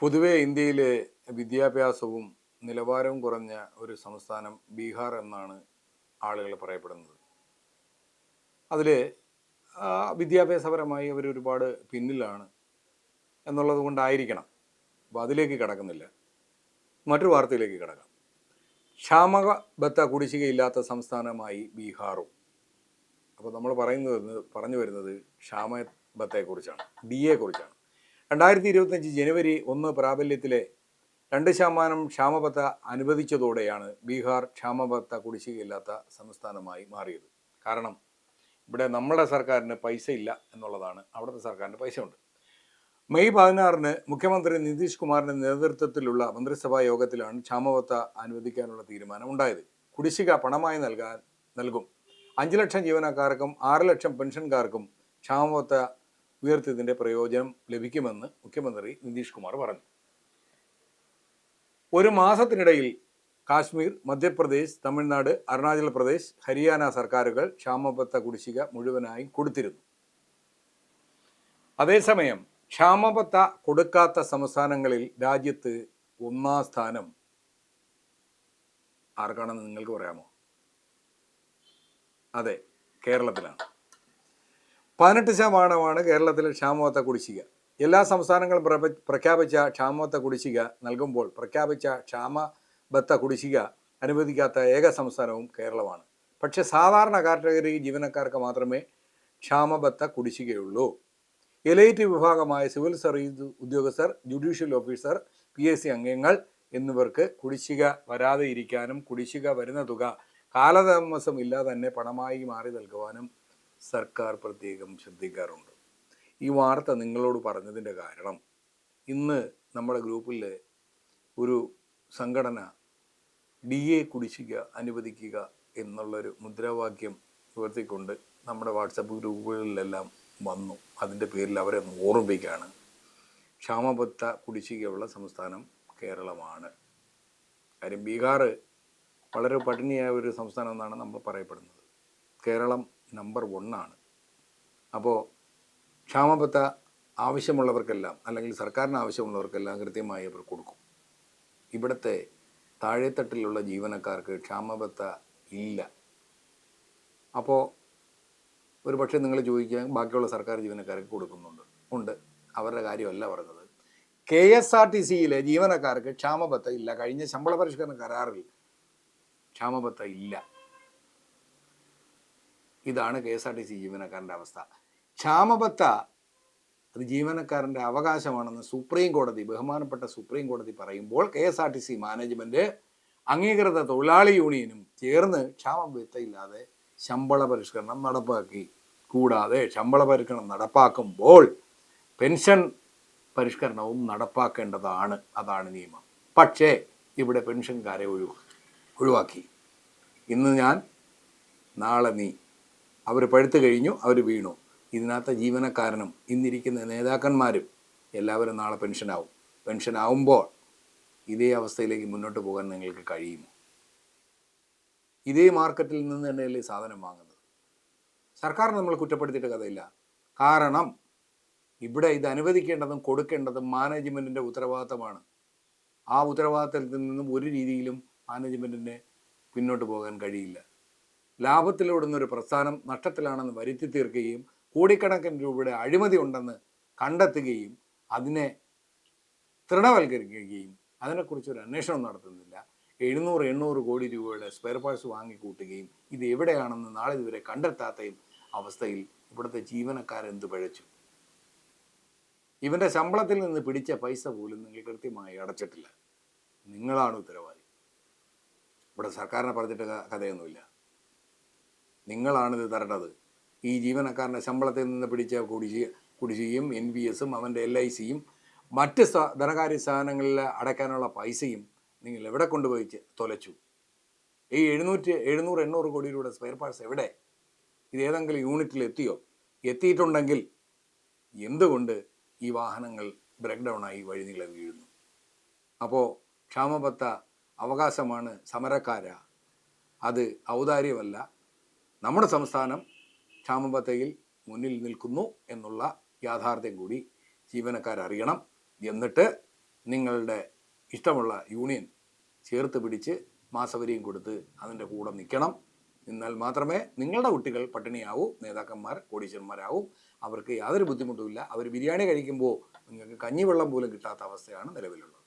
പൊതുവെ ഇന്ത്യയിലെ വിദ്യാഭ്യാസവും നിലവാരവും കുറഞ്ഞ ഒരു സംസ്ഥാനം ബീഹാർ എന്നാണ് ആളുകൾ പറയപ്പെടുന്നത്. അതിൽ വിദ്യാഭ്യാസപരമായി അവർ ഒരുപാട് പിന്നിലാണ് എന്നുള്ളത് കൊണ്ടായിരിക്കണം അപ്പോൾ അതിലേക്ക് കടക്കുന്നില്ല. മറ്റൊരു വാർത്തയിലേക്ക് കടക്കാം. ക്ഷാമബത്ത കുടിശ്ശികയില്ലാത്ത സംസ്ഥാനമായി ബീഹാറും. അപ്പോൾ നമ്മൾ പറയുന്നത് പറഞ്ഞു വരുന്നത് ക്ഷാമബത്തയെക്കുറിച്ചാണ് ഡി എക്കുറിച്ചാണ് രണ്ടായിരത്തി ഇരുപത്തഞ്ച് ജനുവരി ഒന്ന് പ്രാബല്യത്തിലെ രണ്ട് ശതമാനം ക്ഷാമബത്ത അനുവദിച്ചതോടെയാണ് ബീഹാർ ക്ഷാമബത്ത കുടിശ്ശികയില്ലാത്ത സംസ്ഥാനമായി മാറിയത്. കാരണം ഇവിടെ നമ്മുടെ സർക്കാരിന് പൈസ ഇല്ല എന്നുള്ളതാണ് അവിടുത്തെ സർക്കാരിന് പൈസ ഉണ്ട്. മെയ് പതിനാറിന് മുഖ്യമന്ത്രി നിതീഷ് കുമാറിന്റെ നേതൃത്വത്തിലുള്ള മന്ത്രിസഭാ യോഗത്തിലാണ് ക്ഷാമബത്ത അനുവദിക്കാനുള്ള തീരുമാനം ഉണ്ടായത്. കുടിശ്ശിക പണമായി നൽകാൻ നൽകും. അഞ്ച് ലക്ഷം ജീവനക്കാർക്കും ആറ് ലക്ഷം പെൻഷൻകാർക്കും ക്ഷാമബത്ത ഉയർത്തിയതിന്റെ പ്രയോജനം ലഭിക്കുമെന്ന് മുഖ്യമന്ത്രി നിതീഷ് കുമാർ പറഞ്ഞു. ഒരു മാസത്തിനിടയിൽ കാശ്മീർ മധ്യപ്രദേശ് തമിഴ്നാട് അരുണാചൽ പ്രദേശ് ഹരിയാന സർക്കാരുകൾ ക്ഷാമബത്ത കുടിശ്ശിക മുഴുവനായും കൊടുത്തിരുന്നു. അതേസമയം ക്ഷാമബത്ത കൊടുക്കാത്ത സംസ്ഥാനങ്ങളിൽ രാജ്യത്ത് ഒന്നാം സ്ഥാനം ആർക്കാണെന്ന് നിങ്ങൾക്ക് പറയാമോ? അതെ കേരളത്തിലാണ്. പതിനെട്ട് ശതമാനമാണ് കേരളത്തിലെ ക്ഷാമോത്ത കുടിശ്ശിക. എല്ലാ സംസ്ഥാനങ്ങളും പ്രഖ്യാപിച്ച ക്ഷാമോത്ത കുടിശ്ശിക നൽകുമ്പോൾ പ്രഖ്യാപിച്ച ക്ഷാമബത്ത കുടിശ്ശിക അനുവദിക്കാത്ത ഏക സംസ്ഥാനവും കേരളമാണ്. പക്ഷേ സാധാരണ കാറ്റഗറി ജീവനക്കാർക്ക് മാത്രമേ ക്ഷാമബത്ത കുടിശ്ശികയുള്ളൂ. എലൈറ്റ് വിഭാഗമായ സിവിൽ സർവീസ് ഉദ്യോഗസ്ഥർ judicial officer P S C അംഗങ്ങൾ എന്നിവർക്ക് കുടിശ്ശിക വരാതെ ഇരിക്കാനും കുടിശ്ശിക വരുന്ന തുക കാലതാമസം ഇല്ലാതെ തന്നെ പണമായി മാറി നൽകുവാനും സർക്കാർ പ്രത്യേകം ശ്രദ്ധിക്കാറുണ്ട്. ഈ വാർത്ത നിങ്ങളോട് പറഞ്ഞതിന്റെ കാരണം ഇന്ന് നമ്മുടെ ഗ്രൂപ്പിൽ ഒരു സംഘടന ഡി എ കുടിശ്ശിക അനുവദിക്കുക എന്നുള്ളൊരു മുദ്രാവാക്യം ഉയർത്തിക്കൊണ്ട് നമ്മുടെ വാട്സപ്പ് ഗ്രൂപ്പുകളിലെല്ലാം വന്നു. അതിന്റെ പേരിൽ അവരെ ഓർമ്മിപ്പിക്കുകയാണ്. ക്ഷാമബത്ത കുടിശ്ശികയുള്ള സംസ്ഥാനം കേരളമാണ്. കാര്യം ബീഹാർ വളരെ പട്ടിണിയായ ഒരു സംസ്ഥാനം എന്നാണ് നമ്മൾ പറയപ്പെടുന്നത്. കേരളം നമ്പർ ഒന്നാണ് അപ്പോൾ ക്ഷാമബത്ത ആവശ്യമുള്ളവർക്കെല്ലാം അല്ലെങ്കിൽ സർക്കാരിന് ആവശ്യമുള്ളവർക്കെല്ലാം കൃത്യമായി അവർ കൊടുക്കും. ഇവിടുത്തെ താഴെത്തട്ടിലുള്ള ജീവനക്കാർക്ക് ക്ഷാമബത്ത ഇല്ല. അപ്പോൾ ഒരു പക്ഷേ നിങ്ങൾ ചോദിക്കാൻ ബാക്കിയുള്ള സർക്കാർ ജീവനക്കാർക്ക് കൊടുക്കുന്നുണ്ട്. ഉണ്ട്. അവരുടെ കാര്യമല്ല പറഞ്ഞത്. കെ എസ് ആർ ടി സിയിലെ ജീവനക്കാർക്ക് ക്ഷാമബത്ത ഇല്ല. കഴിഞ്ഞ ശമ്പള പരിഷ്കരണ കരാറിൽ ക്ഷാമബത്ത ഇല്ല. ഇതാണ് K S R T C ജീവനക്കാരന്റെ അവസ്ഥ. ക്ഷാമബത്ത അത് ജീവനക്കാരന്റെ അവകാശമാണെന്ന് സുപ്രീം കോടതി ബഹുമാനപ്പെട്ട സുപ്രീം കോടതി പറയുമ്പോൾ K S R T C management അംഗീകൃത തൊഴിലാളി യൂണിയനും ചേർന്ന് ക്ഷാമബത്തയില്ലാതെ ശമ്പള പരിഷ്കരണം നടപ്പാക്കി. കൂടാതെ ശമ്പള പരിഷ്കരണം നടപ്പാക്കുമ്പോൾ പെൻഷൻ പരിഷ്കരണവും നടപ്പാക്കേണ്ടതാണ്. അതാണ് നിയമം. പക്ഷേ ഇവിടെ പെൻഷൻകാരെ ഒഴിവാ ഒഴിവാക്കി. ഇന്ന് ഞാൻ നാളെ നീ അവർ പഴുത്തു കഴിഞ്ഞു അവർ വീണു. ഇതിനകത്തെ ജീവനക്കാരനും ഇന്നിരിക്കുന്ന നേതാക്കന്മാരും എല്ലാവരും നാളെ പെൻഷനാവും. പെൻഷനാവുമ്പോൾ ഇതേ അവസ്ഥയിലേക്ക് മുന്നോട്ട് പോകാൻ നിങ്ങൾക്ക് കഴിയുമോ? ഇതേ മാർക്കറ്റിൽ നിന്ന് തന്നെയല്ലേ സാധനം വാങ്ങുന്നത്? സർക്കാർ നമ്മൾ കുറ്റപ്പെടുത്തിയിട്ട് കഥയില്ല. കാരണം ഇവിടെ ഇത് അനുവദിക്കേണ്ടതും കൊടുക്കേണ്ടതും മാനേജ്മെന്റിന്റെ ഉത്തരവാദിത്തമാണ്. ആ ഉത്തരവാദിത്തത്തിൽ നിന്നും ഒരു രീതിയിലും മാനേജ്മെന്റിന് പിന്നോട്ട് പോകാൻ കഴിയില്ല. ലാഭത്തിലോടുന്ന ഒരു പ്രസ്ഥാനം നഷ്ടത്തിലാണെന്ന് വരുത്തി തീർക്കുകയും കോടിക്കണക്കിന് രൂപയുടെ അഴിമതി ഉണ്ടെന്ന് കണ്ടെത്തുകയും അതിനെ തൃണവൽക്കരിക്കുകയും അതിനെക്കുറിച്ച് ഒരു അന്വേഷണം നടത്തുന്നില്ല. എഴുന്നൂറ് എണ്ണൂറ് കോടി രൂപയുടെ സ്പെയർ പാർട്സ് വാങ്ങിക്കൂട്ടുകയും ഇത് എവിടെയാണെന്ന് നാളെ ഇതുവരെ കണ്ടെത്താത്തയും അവസ്ഥയിൽ ഇവിടുത്തെ ജീവനക്കാരെന്ത് പഴച്ചു? ഇവന്റെ ശമ്പളത്തിൽ നിന്ന് പിടിച്ച പൈസ പോലും നിങ്ങൾ കൃത്യമായി അടച്ചിട്ടില്ല. നിങ്ങളാണ് ഉത്തരവാദി. ഇവിടെ സർക്കാരിനെ പറഞ്ഞിട്ട് കഥയൊന്നുമില്ല. നിങ്ങളാണിത് തരേണ്ടത്. ഈ ജീവനക്കാരന്റെ ശമ്പളത്തിൽ നിന്ന് പിടിച്ച കുടിശ്ശിക കുടിശ്ശികയും എൻ പി എസും അവന്റെ എൽ ഐ സിയും മറ്റ് ധനകാര്യ സ്ഥാപനങ്ങളിൽ അടയ്ക്കാനുള്ള പൈസയും നിങ്ങൾ എവിടെ കൊണ്ടുപോയി തൊലച്ചു? ഈ എഴുന്നൂറ്റി എഴുന്നൂറ് എണ്ണൂറ് കോടി രൂപയുടെ സ്പെയർ പാർട്സ് എവിടെ? ഇത് ഏതെങ്കിലും യൂണിറ്റിൽ എത്തിയോ? എത്തിയിട്ടുണ്ടെങ്കിൽ എന്തുകൊണ്ട് ഈ വാഹനങ്ങൾ ബ്രേക്ക് ഡൗൺ ആയി വഴിനീളെ വീഴുന്നു? അപ്പോൾ ക്ഷാമബത്ത അവകാശമാണ് സമരക്കാര. അത് ഔദാര്യമല്ല. നമ്മുടെ സംസ്ഥാനം ക്ഷാമബത്തയിൽ മുന്നിൽ നിൽക്കുന്നു എന്നുള്ള യാഥാർത്ഥ്യം കൂടി ജീവനക്കാരറിയണം. എന്നിട്ട് നിങ്ങളുടെ ഇഷ്ടമുള്ള യൂണിയൻ ചേർത്ത് പിടിച്ച് മാസവരിയും കൊടുത്ത് അതിന്റെ കൂടെ നിൽക്കണം. എന്നാൽ മാത്രമേ നിങ്ങളുടെ കുട്ടികൾ പട്ടിണിയാവൂ നേതാക്കന്മാർ കോടീശ്വരന്മാരാവും. അവർക്ക് യാതൊരു ബുദ്ധിമുട്ടുമില്ല. അവർ ബിരിയാണി കഴിക്കുമ്പോൾ നിങ്ങൾക്ക് കഞ്ഞിവെള്ളം പോലും കിട്ടാത്ത അവസ്ഥയാണ് നിലവിലുള്ളത്.